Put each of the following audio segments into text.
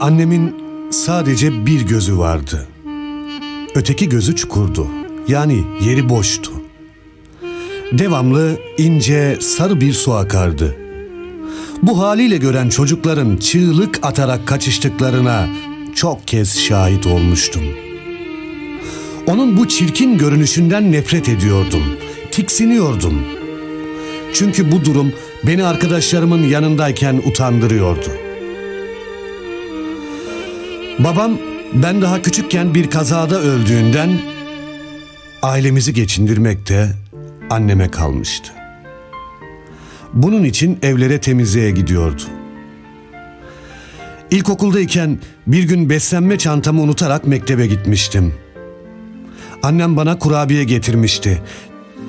Annemin sadece bir gözü vardı. Öteki gözü çukurdu. Yani yeri boştu. Devamlı ince sarı bir su akardı. Bu haliyle gören çocukların çığlık atarak kaçıştıklarına çok kez şahit olmuştum. Onun bu çirkin görünüşünden nefret ediyordum. Tiksiniyordum. Çünkü bu durum beni arkadaşlarımın yanındayken utandırıyordu. Babam ben daha küçükken bir kazada öldüğünden ailemizi geçindirmek de anneme kalmıştı. Bunun için evlere temizliğe gidiyordu. İlkokuldayken bir gün beslenme çantamı unutarak mektebe gitmiştim. Annem bana kurabiye getirmişti.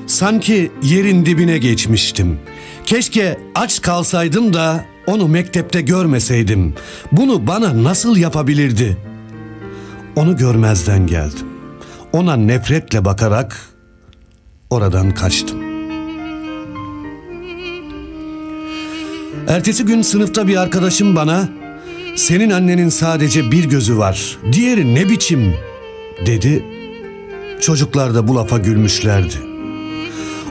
Sanki yerin dibine geçmiştim. Keşke aç kalsaydım da onu mektepte görmeseydim. Bunu bana nasıl yapabilirdi? Onu görmezden geldim. Ona nefretle bakarak oradan kaçtım. Ertesi gün sınıfta bir arkadaşım bana senin annenin sadece bir gözü var. Diğeri ne biçim dedi. Çocuklar da bu lafa gülmüşlerdi.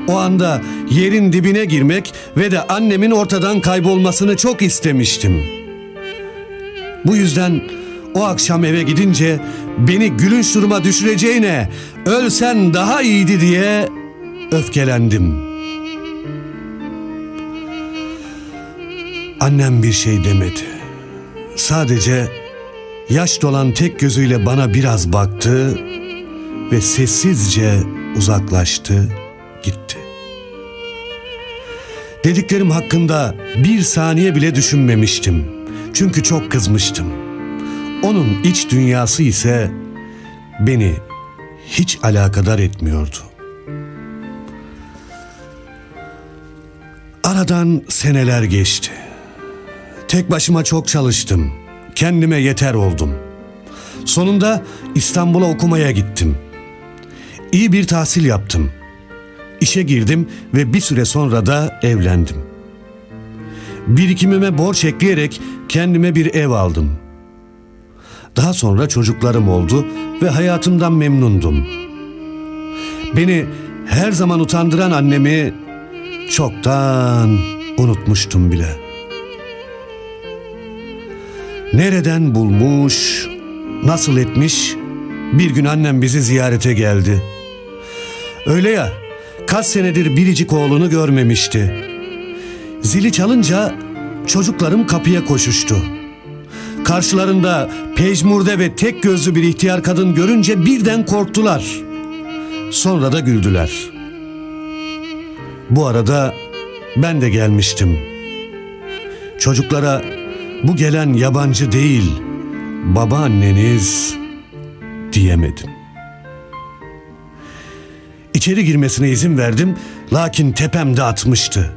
O anda yerin dibine girmek ve de annemin ortadan kaybolmasını çok istemiştim. Bu yüzden o akşam eve gidince beni gülünç duruma düşüreceğine ölsen daha iyiydi diye öfkelendim. Annem bir şey demedi. Sadece yaş dolan tek gözüyle bana biraz baktı ve sessizce uzaklaştı, gitti. Dediklerim hakkında bir saniye bile düşünmemiştim. Çünkü çok kızmıştım. Onun iç dünyası ise beni hiç alakadar etmiyordu. Aradan seneler geçti. Tek başıma çok çalıştım. Kendime yeter oldum. Sonunda İstanbul'a okumaya gittim. İyi bir tahsil yaptım. İşe girdim ve bir süre sonra da evlendim. Birikimime borç ekleyerek kendime bir ev aldım. Daha sonra çocuklarım oldu ve hayatımdan memnundum. Beni her zaman utandıran annemi çoktan unutmuştum bile. Nereden bulmuş, nasıl etmiş? Bir gün annem bizi ziyarete geldi. Öyle ya, kaç senedir biricik oğlunu görmemişti. Zili çalınca çocuklarım kapıya koşuştu. Karşılarında pejmurde ve tek gözlü bir ihtiyar kadın görünce birden korktular. Sonra da güldüler. Bu arada ben de gelmiştim. Çocuklara bu gelen yabancı değil, babaanneniz diyemedim. İçeri girmesine izin verdim lakin tepemde atmıştı.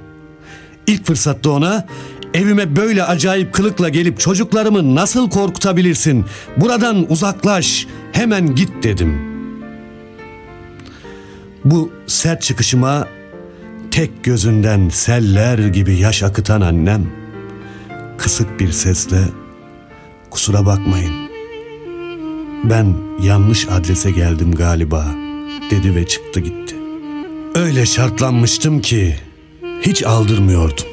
İlk fırsatta ona evime böyle acayip kılıkla gelip çocuklarımı nasıl korkutabilirsin? Buradan uzaklaş, hemen git dedim. Bu sert çıkışıma tek gözünden seller gibi yaş akıtan annem kısık bir sesle kusura bakmayın. Ben yanlış adrese geldim galiba dedi ve çıktı gitti. Öyle şartlanmıştım ki hiç aldırmıyordum.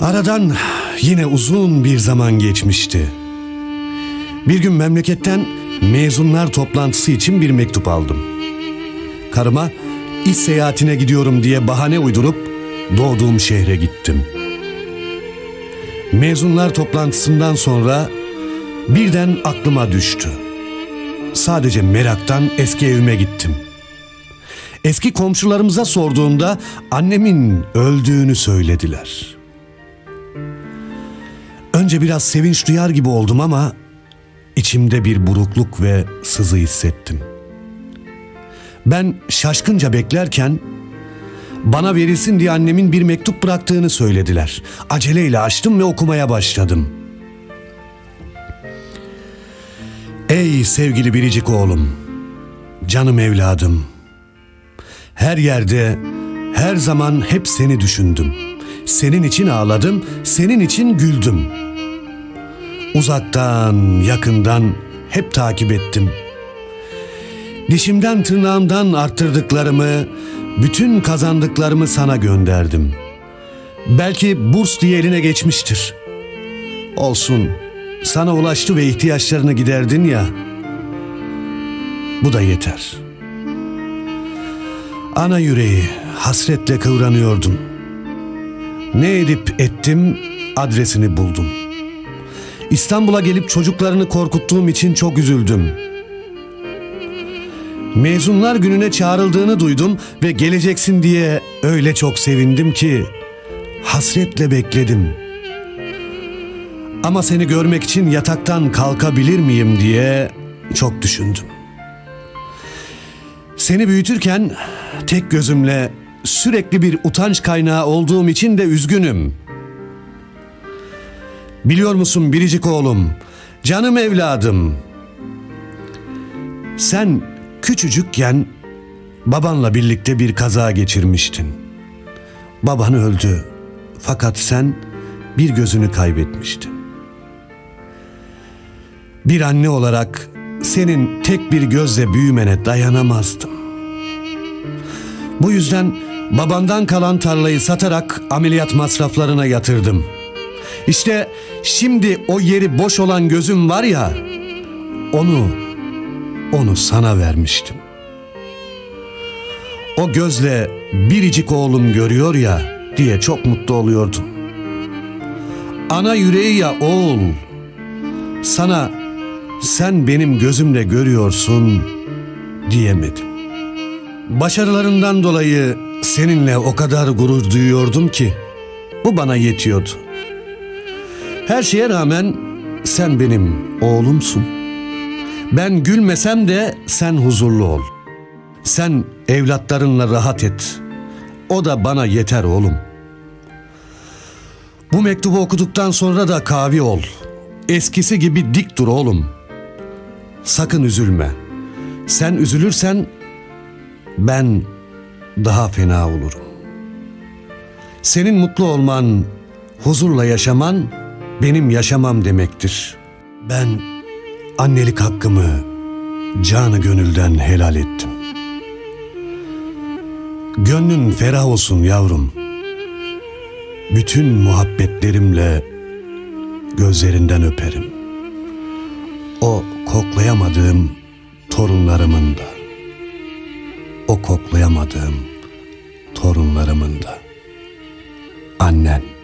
Aradan yine uzun bir zaman geçmişti. Bir gün memleketten mezunlar toplantısı için bir mektup aldım. Karıma iş seyahatine gidiyorum diye bahane uydurup doğduğum şehre gittim. Mezunlar toplantısından sonra birden aklıma düştü. Sadece meraktan eski evime gittim. Eski komşularımıza sorduğumda annemin öldüğünü söylediler. Önce biraz sevinç duyar gibi oldum ama içimde bir burukluk ve sızı hissettim. Ben şaşkınca beklerken bana verilsin diye annemin bir mektup bıraktığını söylediler. Aceleyle açtım ve okumaya başladım. Sevgili biricik oğlum, canım evladım. Her yerde, her zaman hep seni düşündüm. Senin için ağladım, senin için güldüm. Uzaktan, yakından hep takip ettim. Dişimden tırnağımdan arttırdıklarımı, bütün kazandıklarımı sana gönderdim. Belki burs diye eline geçmiştir. Olsun, sana ulaştı ve ihtiyaçlarını giderdin ya. Bu da yeter. Ana yüreği hasretle kıvranıyordum. Ne edip ettim adresini buldum. İstanbul'a gelip çocuklarını korkuttuğum için çok üzüldüm. Mezunlar gününe çağrıldığını duydum ve geleceksin diye öyle çok sevindim ki hasretle bekledim. Ama seni görmek için yataktan kalkabilir miyim diye çok düşündüm. Seni büyütürken tek gözümle sürekli bir utanç kaynağı olduğum için de üzgünüm. Biliyor musun biricik oğlum, canım evladım. Sen küçücükken babanla birlikte bir kaza geçirmiştin. Baban öldü fakat sen bir gözünü kaybetmiştin. Bir anne olarak senin tek bir gözle büyümene dayanamazdım. Bu yüzden babandan kalan tarlayı satarak ameliyat masraflarına yatırdım. İşte şimdi o yeri boş olan gözüm var ya, onu, onu sana vermiştim. O gözle biricik oğlum görüyor ya diye çok mutlu oluyordum. Ana yüreği ya oğul, sana sen benim gözümle görüyorsun diyemedim. Başarılarından dolayı seninle o kadar gurur duyuyordum ki bu bana yetiyordu. Her şeye rağmen sen benim oğlumsun. Ben gülmesem de sen huzurlu ol. Sen evlatlarınla rahat et. O da bana yeter oğlum. Bu mektubu okuduktan sonra da kavi ol. Eskisi gibi dik dur oğlum. Sakın üzülme. Sen üzülürsen ben daha fena olurum. Senin mutlu olman, huzurla yaşaman benim yaşamam demektir. Ben annelik hakkımı canı gönülden helal ettim. Gönlün ferah olsun yavrum. Bütün muhabbetlerimle gözlerinden öperim. O koklayamadığım torunlarımın da. O koklayamadığım torunlarımın da. Annen.